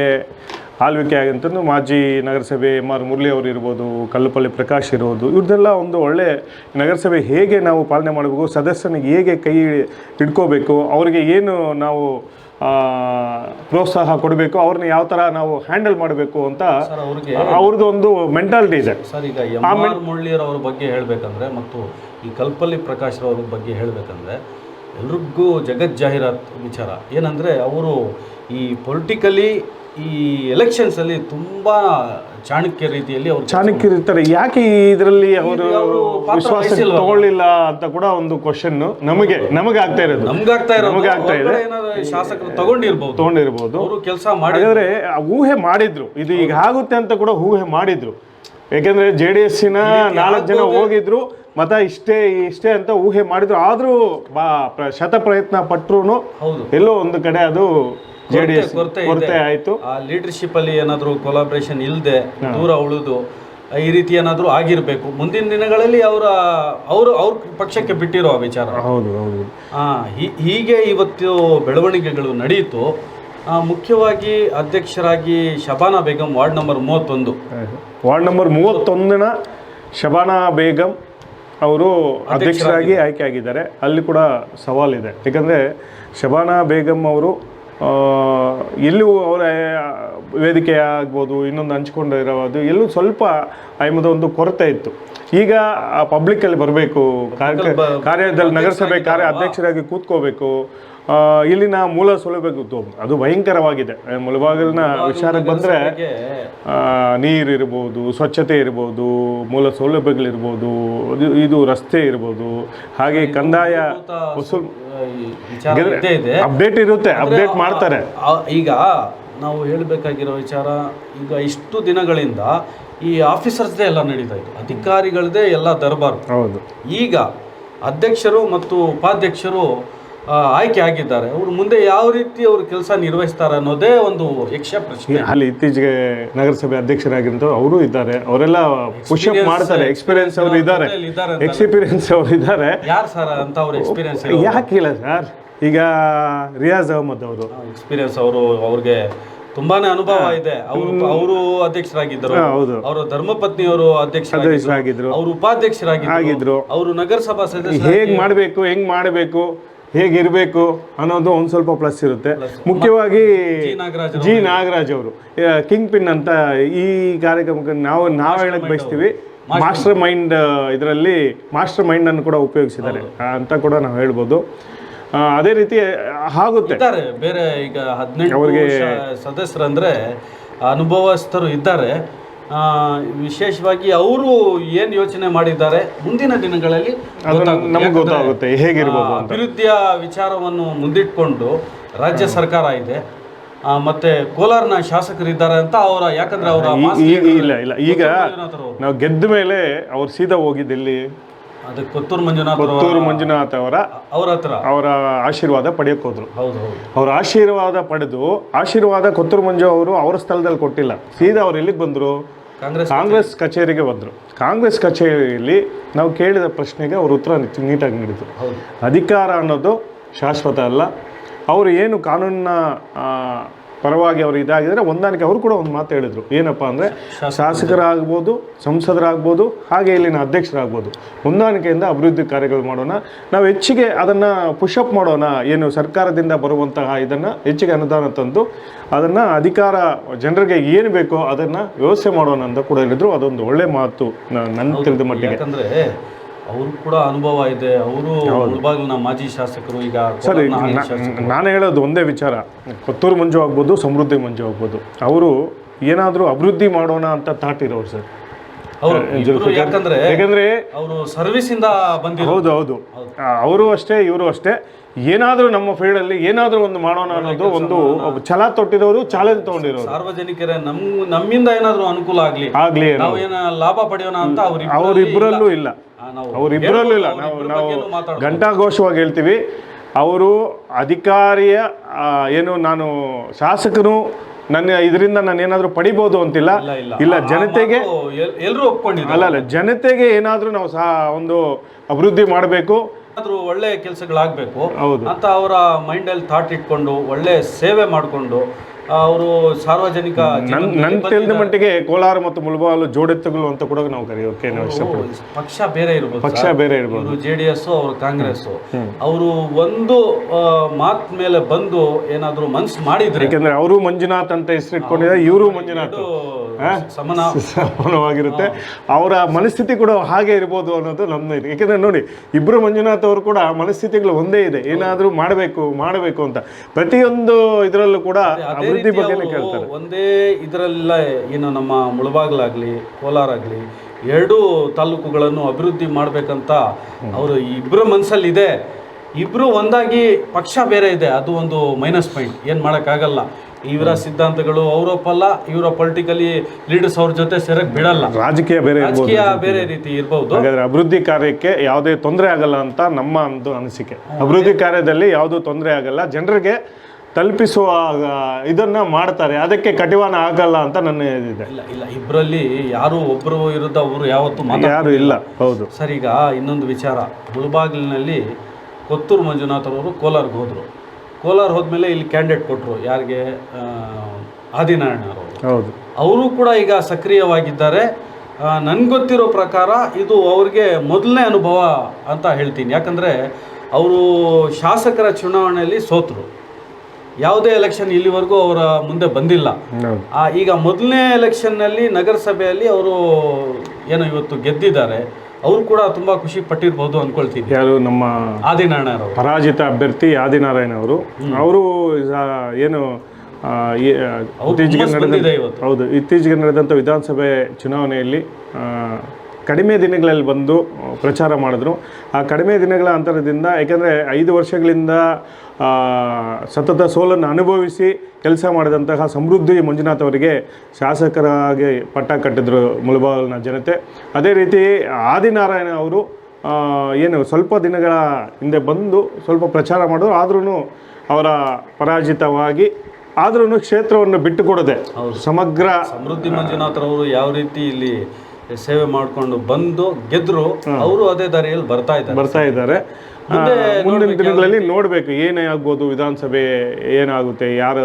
ಆಳ್ವಿಕೆ ಆಗಂತಂದು ಮಾಜಿ ನಗರಸಭೆ ಎಂ ಆರ್ ಮುರಳಿ ಅವರು ಇರ್ಬೋದು ಕಲ್ಲುಪಲ್ಲಿ ಪ್ರಕಾಶ್ ಇರ್ಬೋದು ಇವ್ರದ್ದೆಲ್ಲ ಒಂದು ಒಳ್ಳೆ ನಗರಸಭೆ ಹೇಗೆ ನಾವು ಪಾಲನೆ ಮಾಡಬೇಕು ಸದಸ್ಯನಿಗೆ ಹೇಗೆ ಕೈ ಹಿಡ್ಕೋಬೇಕು ಅವರಿಗೆ ಏನು ನಾವು ಪ್ರೋತ್ಸಾಹ ಕೊಡಬೇಕು ಅವ್ರನ್ನ ಯಾವ ಥರ ನಾವು ಹ್ಯಾಂಡಲ್ ಮಾಡಬೇಕು ಅಂತ ಅವ್ರದ್ದು ಒಂದು ಮೆಂಟಾಲಿಟಿ ಇದೆ. ಸರ್ ಈಗ ಎಂ ಆರ್ ಮುರಳಿಯರವ್ರ ಬಗ್ಗೆ ಹೇಳಬೇಕಂದ್ರೆ ಮತ್ತು ಈ ಕಲ್ಪಲ್ಲಿ ಪ್ರಕಾಶ್ ಅವ್ರ ಬಗ್ಗೆ ಹೇಳಬೇಕಂದ್ರೆ ಎಲ್ರಿಗೂ ಜಗತ್ ಜಾಹೀರಾತ್ ವಿಚಾರ. ಏನಂದರೆ ಅವರು ಈ ಪೊಲಿಟಿಕಲಿ ಈ ಎಲೆಕ್ಷನ್ಸಲ್ಲಿ ತುಂಬ ಚಾಣಕ್ಯ ರೀತಿಯಲ್ಲಿ ಅವರು ಚಾಣಕ್ಯ ಇರ್ತಾರೆ. ಯಾಕೆ ಇದರಲ್ಲಿ ಅವರು ವಿಶ್ವಾಸ? ತಗೊಳ್ಳಿಲ್ಲ ಅಂತ ಕೂಡ ಒಂದು ಕ್ವಶನ್ ನಮಗೆ ನಮಗೆ ಆಗ್ತಾ ಇರೋದು. ನಮ್ಗಾಗ್ತಾ ಇರೋದು. ನಮಗೆ ಆಗ್ತಾ ಇದೆ. ಶಾಸಕರು ತಗೊಂಡಿರ್ಬೋದು. ತಗೊಂಡಿರ್ಬೋದು. ಅವರು ಕೆಲಸ ಮಾಡಿದ್ರೆ. ಊಹೆ ಮಾಡಿದ್ರು. ಇದು ಈಗ ಆಗುತ್ತೆ ಅಂತ ಕೂಡ ಊಹೆ ಮಾಡಿದ್ರು. ಯಾಕೆಂದ್ರೆ ಜೆ ಡಿ ಎಸ್ಸಿನ ನಾಲ್ಕು ಜನ ಹೋಗಿದ್ರು. ಮತ ಇಷ್ಟೇ ಇಷ್ಟೇ ಅಂತ ಊಹೆ ಮಾಡಿದ್ರು. ಆದ್ರೂ ಬಾ ಶತ ಪ್ರಯತ್ನ ಪಟ್ಟರು ಎಲ್ಲೋ ಒಂದು ಕಡೆ ಅದು ಜೆ ಡಿ ಎಸ್ ಕೊರತೆ ಆಯಿತು. ಆ ಲೀಡರ್ಶಿಪ್ ಅಲ್ಲಿ ಏನಾದರೂ ಕೊಲಾಬ್ರೇಷನ್ ಇಲ್ಲದೆ ದೂರ ಉಳಿದು ಈ ರೀತಿ ಏನಾದರೂ ಆಗಿರಬೇಕು. ಮುಂದಿನ ದಿನಗಳಲ್ಲಿ ಅವರ ಅವರು ಅವ್ರ ಪಕ್ಷಕ್ಕೆ ಬಿಟ್ಟಿರೋ ಆ ವಿಚಾರ. ಹೌದು ಹೌದು. ಹೀಗೆ ಇವತ್ತು ಬೆಳವಣಿಗೆಗಳು ನಡೆಯಿತು ಮುಖ್ಯವಾಗಿ ಅಧ್ಯಕ್ಷರಾಗಿ ಶಬಾನಾ ಬೇಗಂ ವಾರ್ಡ್ ನಂಬರ್ ಮೂವತ್ತೊಂದು. ವಾರ್ಡ್ ನಂಬರ್ ಮೂವತ್ತೊಂದನ ಶಬಾನಾ ಬೇಗಂ ಅವರು ಅಧ್ಯಕ್ಷರಾಗಿ ಆಯ್ಕೆ ಆಗಿದ್ದಾರೆ. ಅಲ್ಲಿ ಕೂಡ ಸವಾಲಿದೆ ಯಾಕಂದರೆ ಶಬಾನಾ ಬೇಗಂ ಅವರು ಎಲ್ಲೂ ಅವರ ವೇದಿಕೆ ಆಗ್ಬೋದು ಇನ್ನೊಂದು ಹಂಚ್ಕೊಂಡಿರೋದು ಎಲ್ಲೂ ಸ್ವಲ್ಪ ಆಯಮದ ಒಂದು ಕೊರತೆ ಇತ್ತು. ಈಗ ಪಬ್ಲಿಕ್ಕಲ್ಲಿ ಬರಬೇಕು ಕಾರ್ಯದಲ್ಲಿ ನಗರಸಭೆ ಕಾರ್ಯ ಅಧ್ಯಕ್ಷರಾಗಿ ಕೂತ್ಕೋಬೇಕು. ಇಲ್ಲಿನ ಮೂಲ ಸೌಲಭ್ಯ ಅದು ಭಯಂಕರವಾಗಿದೆ. ಮುಳಬಾಗಿಲಿನ ವಿಚಾರಕ್ಕೆ ಬಂದರೆ ನೀರಿರ್ಬೋದು ಸ್ವಚ್ಛತೆ ಇರ್ಬೋದು ಮೂಲ ಸೌಲಭ್ಯಗಳಿರ್ಬೋದು ಇದು- ರಸ್ತೆ ಇರ್ಬೋದು ಹಾಗೆ ಕಂದಾಯ ವಸೂಲ್ ಇದೆ. ಅಪ್ಡೇಟ್ ಇರುತ್ತೆ ಅಪ್ಡೇಟ್ ಮಾಡ್ತಾರೆ. ಈಗ ನಾವು ಹೇಳಬೇಕಾಗಿರೋ ವಿಚಾರ ಈಗ ಇಷ್ಟು ದಿನಗಳಿಂದ ಈ ಆಫೀಸರ್ಸ್ದೇ ಎಲ್ಲ ನಡೀತಾ ಇತ್ತು ಅಧಿಕಾರಿಗಳದೇ ಎಲ್ಲ ದರ್ಬಾರ್. ಹೌದು. ಈಗ ಅಧ್ಯಕ್ಷರು ಮತ್ತು ಉಪಾಧ್ಯಕ್ಷರು ಆಯ್ಕೆ ಆಗಿದ್ದಾರೆ. ಅವರು ಮುಂದೆ ಯಾವ ರೀತಿ ಅವರು ಕೆಲಸ ನಿರ್ವಹಿಸ್ತಾರೆ ಅನ್ನೋದೇ ಒಂದು ಯಕ್ಷ ಪ್ರಶ್ನೆ. ಅಲ್ಲಿ ಇತ್ತೀಚೆಗೆ ನಗರಸಭೆ ಅಧ್ಯಕ್ಷರಾಗಿರೋ ಅವರು ಇದ್ದಾರೆ. ಅವರೆಲ್ಲ ಪುಷಪ್ ಮಾಡ್ತಾರೆ ಎಕ್ಸ್ಪೀರಿಯನ್ಸ್ ಅವರು ಇದ್ದಾರೆ. ಎಕ್ಸ್ಪೀರಿಯನ್ಸ್ ಅವರು ಇದ್ದಾರೆ. ಯಾರು ಸರ್ ಅಂತ ಅವ್ರ ಎಕ್ಸ್ಪೀರಿಯನ್ಸ್ ಯಾಕಿಲ್ಲ ಸರ್? ಈಗ ರಿಯಾಜ್ ಅಹಮದ್ ಅವರು. ಎಕ್ಸ್ಪೀರಿಯನ್ಸ್ ಅವರು ಅವ್ರಿಗೆ ತುಂಬಾನೇ ಅನುಭವ ಇದೆ. ಅವರು ಅವರು ಅಧ್ಯಕ್ಷರಾಗಿದ್ದರು. ಹೌದು. ಅವರ ಧರ್ಮಪತ್ನಿಯವರು ಅಧ್ಯಕ್ಷರಾಗಿದ್ದರು ಅಧ್ಯಕ್ಷರಾಗಿದ್ರು. ಅವರು ಉಪಾಧ್ಯಕ್ಷರಾಗಿದ್ದರು. ಅವರು ನಗರಸಭಾ ಸದಸ್ಯರು ಹೇಗ್ ಮಾಡಬೇಕು ಹೆಂಗ್ ಮಾಡಬೇಕು? ಹೇಗಿರಬೇಕು ಅನ್ನೋದು ಒಂದು ಸ್ವಲ್ಪ ಪ್ಲಸ್ ಇರುತ್ತೆ. ಮುಖ್ಯವಾಗಿ ಜಿ ನಾಗರಾಜ್ ಜಿ ನಾಗರಾಜ್ ಅವರು. ಕಿಂಗ್ ಪಿನ್ ಅಂತ ಈ ಕಾರ್ಯಕ್ರಮಕ್ಕೆ ನಾವು ನಾವು ಹೇಳಕ್ ಬಯಸ್ತೀವಿ. ಮಾಸ್ಟರ್ ಮೈಂಡ್ ಇದರಲ್ಲಿ ಮಾಸ್ಟರ್ ಮೈಂಡ್ ಅನ್ನು ಕೂಡ ಉಪಯೋಗಿಸಿದ್ದಾರೆ. ಅಂತ ಕೂಡ ನಾವು ಹೇಳ್ಬೋದು. ಅದೇ ರೀತಿ ಆಗುತ್ತೆ. ಬೇರೆ ಈಗ ಹದಿನೆಂಟು ಅವರಿಗೆ ಸದಸ್ಯರಂದ್ರೆ ಅನುಭವಸ್ಥರು ಇದ್ದಾರೆ. ವಿಶೇಷವಾಗಿ ಅವರು ಏನು ಯೋಚನೆ ಮಾಡಿದ್ದಾರೆ ಮುಂದಿನ ದಿನಗಳಲ್ಲಿ ಗೊತ್ತಾಗುತ್ತೆ. ನಮ್ಗೆ ಯಾಕಂದ್ರೆ, ಗೊತ್ತಾಗುತ್ತೆ ಹೇಗಿರ್ಬೋದು ಅಭಿವೃದ್ಧಿಯ ವಿಚಾರವನ್ನು ಮುಂದಿಟ್ಕೊಂಡು ರಾಜ್ಯ ಸರ್ಕಾರ ಇದೆ. ಮತ್ತೆ ಕೋಲಾರ್ನ ಶಾಸಕರಿದ್ದಾರೆ ಅಂತ ಅವರ ಯಾಕಂದ್ರೆ ಅವರ ಇಲ್ಲ ಇಲ್ಲ. ಈಗ ನಾವು ಗೆದ್ದ ಮೇಲೆ ಅವ್ರು ಸೀದಾ ಹೋಗಿದ್ದಲ್ಲಿ ಅದಕ್ಕೆ ಕೊತ್ತೂರು ಮಂಜುನಾಥ್ ಅವರ- ಕೊತ್ತೂರು ಮಂಜುನಾಥ್ ಅವರ ಅವರ ಹತ್ರ. ಅವರ ಆಶೀರ್ವಾದ ಪಡೆಯಕ್ಕೆ ಹೋದ್ರು. ಹೌದು ಹೌದು. ಅವ್ರ ಆಶೀರ್ವಾದ ಪಡೆದು ಆಶೀರ್ವಾದ ಕೊತ್ತೂರು ಮಂಜು ಅವರು ಅವರ ಸ್ಥಳದಲ್ಲಿ ಕೊಟ್ಟಿಲ್ಲ. ಸೀದಾ ಅವ್ರು ಎಲ್ಲಿಗೆ ಬಂದರು? ಕಾಂಗ್ರೆಸ್ ಕಾಂಗ್ರೆಸ್ ಕಚೇರಿಗೆ ಬಂದರು ಕಾಂಗ್ರೆಸ್ ಕಚೇರಿಯಲ್ಲಿ ನಾವು ಕೇಳಿದ ಪ್ರಶ್ನೆಗೆ ಅವರು ಉತ್ತರ ನೀಟಾಗಿ ನೀಡಿದರು. ಅಧಿಕಾರ ಅನ್ನೋದು ಶಾಶ್ವತ ಅಲ್ಲ. ಅವರು ಏನು ಕಾನೂನಿನ ಪರವಾಗಿ ಅವರು ಇದಾಗಿದ್ದಾರೆ ಹೊಂದಾಣಿಕೆ ಅವರು ಕೂಡ ಒಂದು ಮಾತು ಹೇಳಿದರು. ಏನಪ್ಪ ಅಂದರೆ ಶಾಸಕರಾಗ್ಬೋದು ಸಂಸದರಾಗ್ಬೋದು ಹಾಗೆ ಇಲ್ಲಿನ ಅಧ್ಯಕ್ಷರಾಗ್ಬೋದು. ಹೊಂದಾಣಿಕೆಯಿಂದ ಅಭಿವೃದ್ಧಿ ಕಾರ್ಯಗಳು ಮಾಡೋಣ. ನಾವು ಹೆಚ್ಚಿಗೆ ಅದನ್ನು ಪುಷಪ್ ಮಾಡೋಣ. ಏನು ಸರ್ಕಾರದಿಂದ ಬರುವಂತಹ ಇದನ್ನು ಹೆಚ್ಚಿಗೆ ಅನುದಾನ ತಂದು ಅದನ್ನು ಅಧಿಕಾರ ಜನರಿಗೆ ಏನು ಬೇಕೋ ಅದನ್ನು ವ್ಯವಸ್ಥೆ ಮಾಡೋಣ ಅಂತ ಕೂಡ ಹೇಳಿದರು. ಅದೊಂದು ಒಳ್ಳೆ ಮಾತು. ನನ್ನ ತಿಳಿದ ಮಟ್ಟಿಗೆ. ಯಾಕಂದ್ರೆ ಅವರು ಕೂಡ ಅನುಭವ ಇದೆ. ಅವರು ಮುಳಬಾಗಿಲಿನ ಮಾಜಿ ಶಾಸಕರು ಈಗ ಸರ್ ನಾನು ಹೇಳೋದು ಒಂದೇ ವಿಚಾರ. ಕೊತ್ತೂರು ಮಂಜು ಆಗ್ಬೋದು ಸಮೃದ್ಧಿ ಮಂಜು ಆಗ್ಬೋದು. ಅವರು ಏನಾದರೂ ಅಭಿವೃದ್ಧಿ ಮಾಡೋಣ ಅಂತ ಥಾಟ್ ಇರೋರು ಸರ್. ಯಾಕಂದ್ರೆ ಯಾಕಂದ್ರೆ ಅವರು ಬಂದಿರೋ ಹೌದು ಹೌದು. ಅವರು ಅಷ್ಟೇ ಇವರು ಅಷ್ಟೇ. ಏನಾದರೂ ನಮ್ಮ ಫೀಲ್ಡ್ ಅಲ್ಲಿ ಏನಾದರೂ ಒಂದು ಮಾಡೋಣ ಅನ್ನೋದು ಒಂದು ಛಲ ತೊಟ್ಟಿರೋರು ಚಾಲೆಂಜ್ ತಗೊಂಡಿರೋರು. ಸಾರ್ವಜನಿಕರ ನಮ್ ನಮ್ಮಿಂದ ಏನಾದ್ರು ಅನುಕೂಲ ಆಗ್ಲಿ. ಆಗ್ಲಿ. ನಾವು ಏನ ಲಾಭ ಪಡೆಯೋಣ ಅಂತ ಅವ್ರ ಅವರಿಬ್ಬರಲ್ಲೂ ಇಲ್ಲ. ಅವರಿಬ್ಬರಲ್ಲೂ ಇಲ್ಲ ನಾವು ನಾವು ಘಂಟಾಘೋಷವಾಗಿ ಹೇಳ್ತೀವಿ. ಅವರು ಅಧಿಕಾರಿಯ ಏನು ನಾನು ಶಾಸಕನು ನನ್ನ ಇದರಿಂದ ನಾನು ಏನಾದರೂ ಪಡಿಬೋದು ಅಂತಿಲ್ಲ. ಇಲ್ಲ ಜನತೆಗೆ ಎಲ್ಲರೂ ಒಪ್ಕೊಂಡಿ ಅಲ್ಲ ಅಲ್ಲ ಜನತೆಗೆ ಏನಾದರೂ ನಾವು ಸಹ ಒಂದು ಅಭಿವೃದ್ಧಿ ಮಾಡಬೇಕು. ಒಳ್ಳೆಯ ಒಳ್ಳೆ ಕೆಲಸಗಳಾಗಬೇಕು. ಹೌದು. ಅಂತ ಅವರ ಮೈಂಡಲ್ಲಿ ಥಾಟ್ ಇಟ್ಕೊಂಡು ಒಳ್ಳೆ ಸೇವೆ ಮಾಡಿಕೊಂಡು ಅವರು ಸಾರ್ವಜನಿಕ ನನ್ನ ತಿಳಿದ ಮಟ್ಟಿಗೆ ಕೋಲಾರ ಮತ್ತು ಮುಳಬಾಲು ಜೋಡೆತ್ತುಗಳು ಅಂತ ಕೂಡ ನಾವು ಕರೆಯೋಕೆ ನಾವು ಇಷ್ಟಪಡ್ತೀವಿ ಪಕ್ಷ ಬೇರೆ ಇರ್ಬೋದು ಪಕ್ಷ ಬೇರೆ ಇರ್ಬೋದು. ಜೆ ಡಿ ಎಸ್ ಅವರು ಕಾಂಗ್ರೆಸ್. ಅವರು ಒಂದು ಮಾತ್ ಮೇಲೆ ಬಂದು ಏನಾದ್ರೂ ಮನ್ಸು ಮಾಡಿದ್ರು ಯಾಕೆಂದ್ರೆ ಅವರು ಮಂಜುನಾಥ್ ಅಂತ ಹೆಸರು ಇಟ್ಕೊಂಡಿದ್ದಾರೆ ಇವರು ಮಂಜುನಾಥ್? ಸಮನ. ಸಮಾನವಾಗಿರುತ್ತೆ. ಅವರ ಮನಸ್ಥಿತಿ ಕೂಡ ಹಾಗೆ ಇರ್ಬೋದು ಅನ್ನೋದು ನಮ್ಮ ಇದು. ಯಾಕೆಂದ್ರೆ ನೋಡಿ ಇಬ್ರು ಮಂಜುನಾಥ್ ಅವರು ಕೂಡ ಮನಸ್ಥಿತಿಗಳು ಒಂದೇ ಇದೆ. ಏನಾದರೂ ಮಾಡಬೇಕು ಮಾಡಬೇಕು ಅಂತ. ಪ್ರತಿಯೊಂದು ಇದರಲ್ಲೂ ಕೂಡ ಅಭಿವೃದ್ಧಿ ಬಗ್ಗೆನೇ ಕೇಳ್ತಾರೆ. ಒಂದೇ ಇದರಲ್ಲ ಏನು ನಮ್ಮ ಮುಳಬಾಗ್ಲಾಗ್ಲಿ ಕೋಲಾರ ಆಗ್ಲಿ ಎರಡೂ ತಾಲೂಕುಗಳನ್ನು ಅಭಿವೃದ್ಧಿ ಮಾಡಬೇಕಂತ ಅವರು ಇಬ್ಬರ ಮನಸ್ಸಲ್ಲಿ ಇದೆ ಇಬ್ಬರು ಒಂದಾಗಿ ಪಕ್ಷ ಬೇರೆ ಇದೆ. ಅದು ಒಂದು ಮೈನಸ್ ಪಾಯಿಂಟ್ ಏನು ಮಾಡೋಕ್ಕಾಗಲ್ಲ. ಇವರ ಸಿದ್ಧಾಂತಗಳು ಅವರೊಪ್ಪಲ್ಲ ಇವರ ಪೊಲಿಟಿಕಲಿ ಲೀಡರ್ಸ್ ಅವ್ರ ಜೊತೆ ಸೇರಕ್ಕೆ ಬಿಡಲ್ಲ. ರಾಜಕೀಯ ಬೇರೆ ಇರ್ಬೋದು ರಾಜಕೀಯ ಬೇರೆ ರೀತಿ ಇರಬಹುದು ಹಾಗಾದ್ರೆ ಅಭಿವೃದ್ಧಿ ಕಾರ್ಯಕ್ಕೆ ಯಾವುದೇ ತೊಂದರೆ ಆಗಲ್ಲ ಅಂತ ನಮ್ಮ ಒಂದು ಅನಿಸಿಕೆ. ಅಭಿವೃದ್ಧಿ ಕಾರ್ಯದಲ್ಲಿ ಯಾವುದೂ ತೊಂದರೆ ಆಗಲ್ಲ. ಜನರಿಗೆ ತಲುಪಿಸುವ ಇದನ್ನ ಮಾಡ್ತಾರೆ. ಅದಕ್ಕೆ ಕಟಿವಾಣ ಆಗಲ್ಲ ಅಂತ ನನ್ನ ಇದಿದೆ. ಇಲ್ಲ ಇಲ್ಲ ಇಬ್ಬರಲ್ಲಿ ಯಾರು ಒಬ್ಬರು ವಿರುದ್ಧ ಅವರು ಯಾವತ್ತೂ ಮಾತಾಡ ಯಾರು ಇಲ್ಲ. ಹೌದು. ಸರ್ ಈಗ ಇನ್ನೊಂದು ವಿಚಾರ. ಮುಳಬಾಗಿಲಿನಲ್ಲಿ ಕೊತ್ತೂರು ಮಂಜುನಾಥ್ ಅವರು ಕೋಲಾರ್ಗೆ ಹೋದರು. ಕೋಲಾರ ಹೋದ್ಮೇಲೆ ಇಲ್ಲಿ ಕ್ಯಾಂಡಿಡೇಟ್ ಕೊಟ್ಟರು ಯಾರಿಗೆ? ಆದಿನಾರಾಯಣ ಅವರು. ಹೌದು. ಅವರು ಕೂಡ ಈಗ ಸಕ್ರಿಯವಾಗಿದ್ದಾರೆ. ನನಗೆ ಗೊತ್ತಿರೋ ಪ್ರಕಾರ ಇದು ಅವ್ರಿಗೆ ಮೊದಲನೇ ಅನುಭವ ಅಂತ ಹೇಳ್ತೀನಿ. ಯಾಕಂದರೆ ಅವರು ಶಾಸಕರ ಚುನಾವಣೆಯಲ್ಲಿ ಸೋತರು. ಯಾವುದೇ ಎಲೆಕ್ಷನ್ ಇಲ್ಲಿವರೆಗೂ ಅವರ ಮುಂದೆ ಬಂದಿಲ್ಲ. ಈಗ ಮೊದಲನೇ ಎಲೆಕ್ಷನ್ನಲ್ಲಿ ನಗರಸಭೆಯಲ್ಲಿ ಅವರು ಏನೋ ಇವತ್ತು ಗೆದ್ದಿದ್ದಾರೆ. ಅವರು ಕೂಡ ತುಂಬಾ ಖುಷಿ ಪಟ್ಟಿರ್ಬೋದು ಅಂದ್ಕೊಳ್ತೀನಿ ಯಾರು ನಮ್ಮ ಆದಿನಾರಾಯಣ ಪರಾಜಿತ ಅಭ್ಯರ್ಥಿ ಆದಿನಾರಾಯಣ ಅವರು. ಅವರು ಏನು ಇತ್ತೀಚೆಗೆ ನಡೆದ ಇವತ್ತು. ಹೌದು ಇತ್ತೀಚೆಗೆ ನಡೆದಂಥ ವಿಧಾನಸಭೆ ಚುನಾವಣೆಯಲ್ಲಿ ಆ, ಕಡಿಮೆ ದಿನಗಳಲ್ಲಿ ಬಂದು ಪ್ರಚಾರ ಮಾಡಿದ್ರು. ಆ ಕಡಿಮೆ ದಿನಗಳ ಅಂತರದಿಂದ ಯಾಕೆಂದರೆ ಐದು ವರ್ಷಗಳಿಂದ ಸತತ ಸೋಲನ್ನು ಅನುಭವಿಸಿ ಕೆಲಸ ಮಾಡಿದಂತಹ ಸಮೃದ್ಧಿ ಮಂಜುನಾಥ್ ಅವರಿಗೆ ಶಾಸಕರಾಗಿ ಪಟ್ಟ ಕಟ್ಟಿದ್ರು ಮುಳಬಾಗಿಲಿನ ಜನತೆ. ಅದೇ ರೀತಿ ಆದಿನಾರಾಯಣ ಅವರು ಏನು ಸ್ವಲ್ಪ ದಿನಗಳ ಹಿಂದೆ ಬಂದು ಸ್ವಲ್ಪ ಪ್ರಚಾರ ಮಾಡಿದ್ರು. ಆದ್ರೂ ಅವರ ಪರಾಜಿತವಾಗಿ ಆದ್ರೂ ಕ್ಷೇತ್ರವನ್ನು ಬಿಟ್ಟುಕೊಡದೆ ಸಮಗ್ರ ಸಮೃದ್ಧಿ ಮಂಜುನಾಥರವರು ಯಾವ ರೀತಿ ಇಲ್ಲಿ ಸೇವೆ ಮಾಡಿಕೊಂಡು ಬಂದು ಗೆದ್ರು ಅವರು ಅದೇ ದಾರಿಯಲ್ಲಿ ಬರ್ತಾ ಇದ್ದಾರೆ. ಬರ್ತಾ ಇದ್ದಾರೆ. ಮುಂದಿನ ದಿನಗಳಲ್ಲಿ ನೋಡಬೇಕು ಏನೇ ಆಗ್ಬೋದು ವಿಧಾನಸಭೆ ಏನಾಗುತ್ತೆ ಯಾರು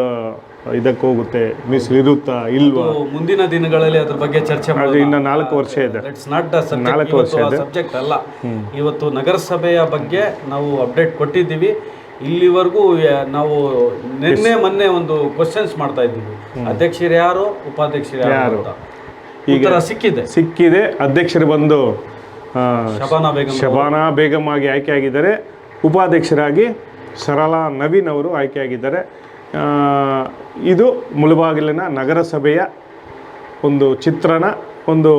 ಇದಕ್ಕೆ ಹೋಗುತ್ತೆ ಮಿಸ್ ಇರುತ್ತಾ ಇಲ್ವಾ? ಮುಂದಿನ ದಿನಗಳಲ್ಲಿ ಅದ್ರ ಬಗ್ಗೆ ಚರ್ಚೆ ಮಾಡಿ ಇನ್ನ ನಾಲ್ಕು ವರ್ಷ ಇದೆ. ಇಟ್ಸ್ ನಾಟ್ ನಾಲ್ಕು ವರ್ಷ ಇದೆ. ಸಬ್ಜೆಕ್ಟ್ ಅಲ್ಲ. ಇವತ್ತು ನಗರಸಭೆಯ ಬಗ್ಗೆ ನಾವು ಅಪ್ಡೇಟ್ ಕೊಟ್ಟಿದ್ದೀವಿ. ಇಲ್ಲಿವರೆಗೂ ನಾವು ನಿನ್ನೆ ಮೊನ್ನೆ ಒಂದು ಕ್ವಶನ್ಸ್ ಮಾಡ್ತಾ ಇದ್ದೀವಿ. ಅಧ್ಯಕ್ಷರು ಯಾರು ಉಪಾಧ್ಯಕ್ಷರು ಯಾರು? ಅಂತ. ಸಿಕ್ಕಿದೆ. ಸಿಕ್ಕಿದೆ. ಅಧ್ಯಕ್ಷರು ಬಂದು ಶಬಾನಾ ಬೇಗಂ ಶಬಾನಾ ಬೇಗಂ ಆಗಿ ಆಯ್ಕೆಯಾಗಿದ್ದಾರೆ. ಉಪಾಧ್ಯಕ್ಷರಾಗಿ ಸರಳಾ ನವೀನ್ ಅವರು ಆಯ್ಕೆಯಾಗಿದ್ದಾರೆ. ಇದು ಮುಳುಬಾಗಿಲಿನ ನಗರಸಭೆಯ ಒಂದು ಚಿತ್ರಣ ಒಂದು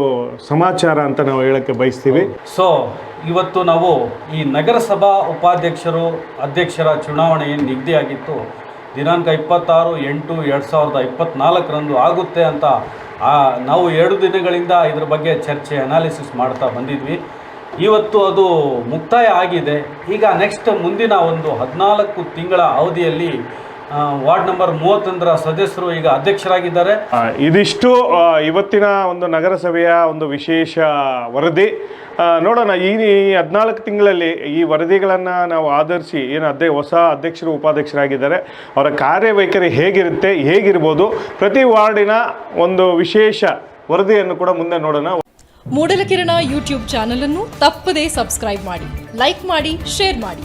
ಸಮಾಚಾರ ಅಂತ ನಾವು ಹೇಳಕ್ಕೆ ಬಯಸ್ತೀವಿ. ಸೊ ಇವತ್ತು ನಾವು ಈ ನಗರಸಭಾ ಉಪಾಧ್ಯಕ್ಷರು ಅಧ್ಯಕ್ಷರ ಚುನಾವಣೆ ಏನು ನಿಗದಿಯಾಗಿತ್ತು? ದಿನಾಂಕ ಇಪ್ಪತ್ತಾರು ಎಂಟು ಎರಡು ಸಾವಿರದ ಇಪ್ಪತ್ತ್ನಾಲ್ಕರಂದು ಆಗುತ್ತೆ ಅಂತ ನಾವು ಎರಡು ದಿನಗಳಿಂದ ಇದ್ರ ಬಗ್ಗೆ ಚರ್ಚೆ ಅನಾಲಿಸಿಸ್ ಮಾಡ್ತಾ ಬಂದಿದ್ವಿ. ಇವತ್ತು ಅದು ಮುಕ್ತಾಯ ಆಗಿದೆ. ಈಗ ನೆಕ್ಸ್ಟ್ ಮುಂದಿನ ಒಂದು ಹದಿನಾಲ್ಕು ತಿಂಗಳ ಅವಧಿಯಲ್ಲಿ ಆ, ವಾರ್ಡ್ ನಂಬರ್ ಮೂವತ್ತೊಂದರ ಸದಸ್ಯರು ಈಗ ಅಧ್ಯಕ್ಷರಾಗಿದ್ದಾರೆ. ಇದಿಷ್ಟು ಇವತ್ತಿನ ಒಂದು ನಗರಸಭೆಯ ಒಂದು ವಿಶೇಷ ವರದಿ. ನೋಡೋಣ ಈ ಈ ಹದಿನಾಲ್ಕು ತಿಂಗಳಲ್ಲಿ ಈ ವರದಿಗಳನ್ನು ನಾವು ಆಧರಿಸಿ ಏನು ಅದೇ ಹೊಸ ಅಧ್ಯಕ್ಷರು ಉಪಾಧ್ಯಕ್ಷರಾಗಿದ್ದಾರೆ. ಅವರ ಕಾರ್ಯವೈಖರಿ ಹೇಗಿರುತ್ತೆ ಹೇಗಿರ್ಬೋದು ಪ್ರತಿ ವಾರ್ಡಿನ ಒಂದು ವಿಶೇಷ ವರದಿಯನ್ನು ಕೂಡ ಮುಂದೆ ನೋಡೋಣ. ಮೂಡಲಕಿರಣ ಯೂಟ್ಯೂಬ್ ಚಾನಲನ್ನು ತಪ್ಪದೇ ಸಬ್ಸ್ಕ್ರೈಬ್ ಮಾಡಿ ಲೈಕ್ ಮಾಡಿ ಶೇರ್ ಮಾಡಿ.